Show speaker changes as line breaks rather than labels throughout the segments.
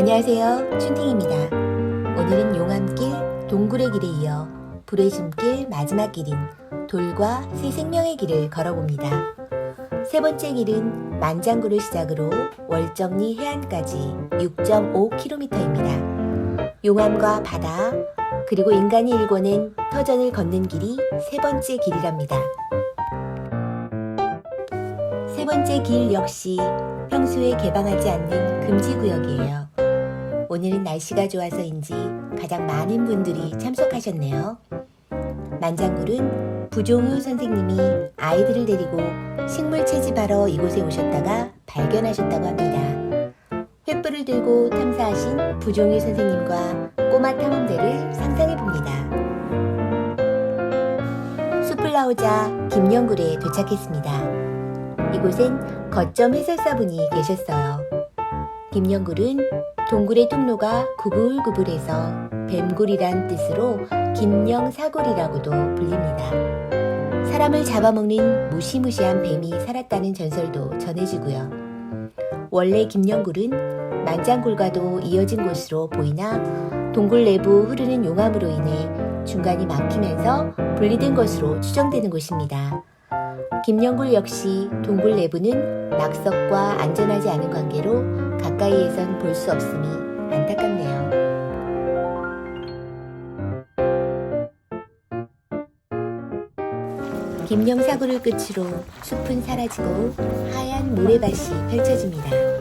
안녕하세요. 춘팅입니다. 오늘은 용암길, 동굴의 길에 이어 불의 숨길 마지막 길인 돌과 새 생명의 길을 걸어봅니다. 세 번째 길은 만장구를 시작으로 월정리 해안까지 6.5km입니다. 용암과 바다, 그리고 인간이 일궈낸 터전을 걷는 길이 세 번째 길이랍니다. 세 번째 길 역시 평소에 개방하지 않는 금지 구역이에요. 오늘은 날씨가 좋아서인지 가장 많은 분들이 참석하셨네요. 만장굴은 부종우 선생님이 아이들을 데리고 식물 채집하러 이곳에 오셨다가 발견하셨다고 합니다. 횃불을 들고 탐사하신 부종우 선생님과 꼬마 탐험대를 상상해 봅니다. 숲을 나오자 김영굴에 도착했습니다. 이곳엔 거점 해설사분이 계셨어요. 김영굴은 동굴의 통로가 구불구불해서 뱀굴이란 뜻으로 김영사굴이라고도 불립니다. 사람을 잡아먹는 무시무시한 뱀이 살았다는 전설도 전해지고요. 원래 김영굴은 만장굴과도 이어진 곳으로 보이나 동굴 내부 흐르는 용암으로 인해 중간이 막히면서 분리된 것으로 추정되는 곳입니다. 김영굴 역시 동굴 내부는 낙석과 안전하지 않은 관계로 가까이에선 볼 수 없음이 안타깝네요. 김영 사구를 끝으로 숲은 사라지고 하얀 모래밭이 펼쳐집니다.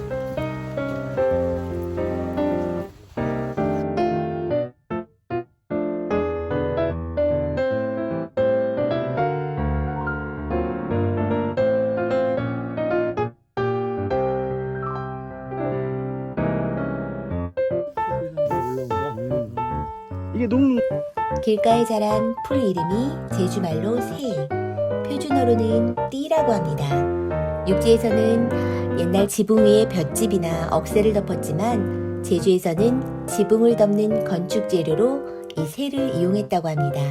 이게 녹는
길가에 자란 풀 이름이 제주말로 새, 표준어로는 띠라고 합니다. 육지에서는 옛날 지붕 위에 볏짚이나 억새를 덮었지만 제주에서는 지붕을 덮는 건축 재료로 이 새를 이용했다고 합니다.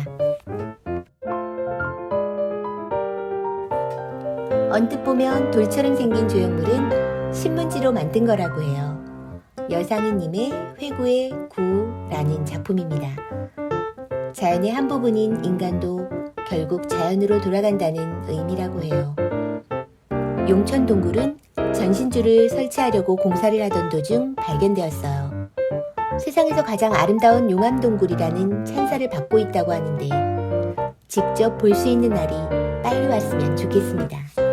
언뜻 보면 돌처럼 생긴 조형물은 신문지로 만든 거라고 해요. 여상희님의 회고의 구 라는 작품입니다. 자연의 한 부분인 인간도 결국 자연으로 돌아간다는 의미라고 해요. 용천 동굴은 전신줄을 설치하려고 공사를 하던 도중 발견되었어요. 세상에서 가장 아름다운 용암 동굴이라는 찬사를 받고 있다고 하는데 직접 볼 수 있는 날이 빨리 왔으면 좋겠습니다.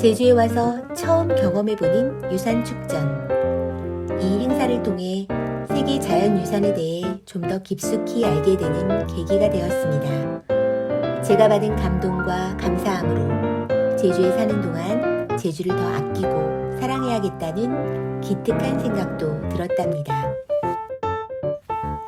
제주에 와서 처음 경험해보는 유산축전. 이 행사를 통해 세계 자연유산에 대해 좀 더 깊숙이 알게 되는 계기가 되었습니다. 제가 받은 감동과 감사함으로 제주에 사는 동안 제주를 더 아끼고 사랑해야겠다는 기특한 생각도 들었답니다.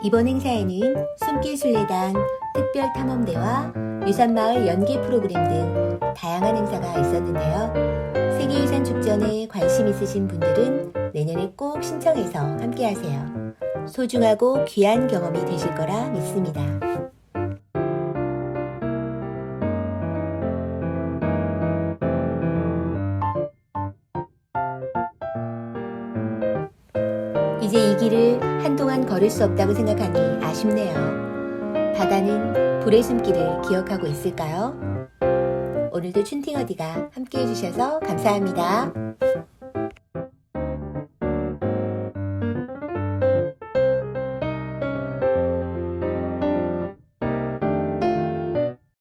이번 행사에는 숨길 순례단, 특별 탐험대와 유산마을 연계 프로그램 등 다양한 행사가 있었는데요. 세계유산 축전에 관심 있으신 분들은 내년에 꼭 신청해서 함께하세요. 소중하고 귀한 경험이 되실 거라 믿습니다. 이제 이 길을 한동안 걸을 수 없다고 생각하니 아쉽네요. 바다는 불의 숨길을 기억하고 있을까요? 오늘도 춘팅 어디가 함께 해주셔서 감사합니다.